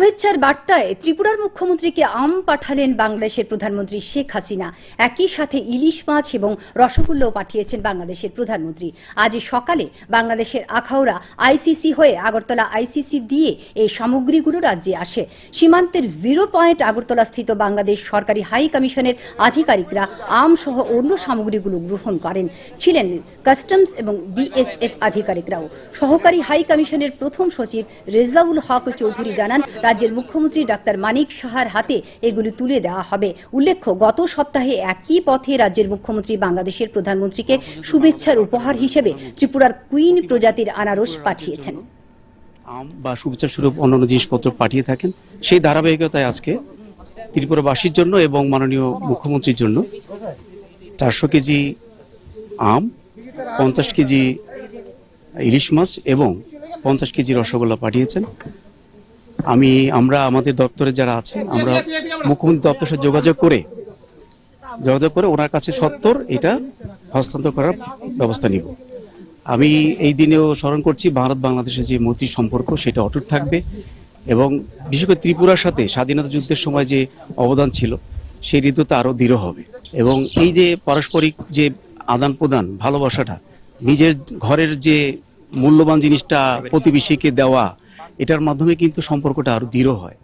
শুভেচ্ছার বার্তায় ত্রিপুরার মুখ্যমন্ত্রীকে আম পাঠালেন বাংলাদেশের প্রধানমন্ত্রী শেখ হাসিনা। একই সাথে ইলিশ মাছ এবং রসগোল্লাও পাঠিয়েছেন বাংলাদেশের প্রধানমন্ত্রী। আজ সকালে বাংলাদেশের আখাউড়া আইসিসি হয়ে আগরতলা আইসিসি দিয়ে এই সামগ্রীগুলো রাজ্যে আসে। সীমান্তের জিরো পয়েন্ট আগরতলা স্থিত বাংলাদেশ সরকারি হাই কমিশনের আধিকারিকরা আম সহ অন্য সামগ্রীগুলো গ্রহণ করেন। ছিলেন কাস্টমস এবং বিএসএফ আধিকারিকরাও। সহকারী হাই কমিশনের প্রথম সচিব রেজাউল হক চৌধুরী জানান রাজ্যের মুখ্যমন্ত্রী ডাক্তার মানিক সাহার হাতে এগুলি তুলে দেওয়া হবে। উল্লেখ্য, গত সপ্তাহে একই পথে রাজ্যের মুখ্যমন্ত্রী বাংলাদেশের প্রধানমন্ত্রীকে শুভেচ্ছার উপহার হিসেবে ত্রিপুরার কুইন প্রজাতির আনারস পাঠিয়েছেন। আম বা শুভেচ্ছা স্বরূপ অন্যান্য জিনিসপত্র পাঠিয়ে থাকেন। সেই ধারাবাহিকতায় আজকে ত্রিপুরাবাসীর জন্য এবং মাননীয় মুখ্যমন্ত্রীর জন্য চারশো কেজি আম, পঞ্চাশ কেজি ইলিশ মাছ এবং পঞ্চাশ কেজি রসগোল্লা পাঠিয়েছেন। আমি, আমরা আমাদের দপ্তরে যারা আছেন, আমরা মুখ্যমন্ত্রী দপ্তরের সাথে যোগাযোগ করে যোগাযোগ করে ওনার কাছে সত্তর এটা হস্তান্তর করার ব্যবস্থা নিব। আমি এই দিনেও স্মরণ করছি, ভারত বাংলাদেশের যে মৈত্রী সম্পর্ক, সেটা অটুট থাকবে এবং বিশেষ করে ত্রিপুরার সাথে স্বাধীনতা যুদ্ধের সময় যে অবদান ছিল, সেই ঋতুতে আরও দৃঢ় হবে এবং এই যে পারস্পরিক যে আদান প্রদান ভালোবাসাটা, নিজের ঘরের যে মূল্যবান জিনিসটা প্রতিবেশীকে দেওয়া এটার মাধ্যমে কিন্তু সম্পর্কটা আরও দৃঢ় হয়।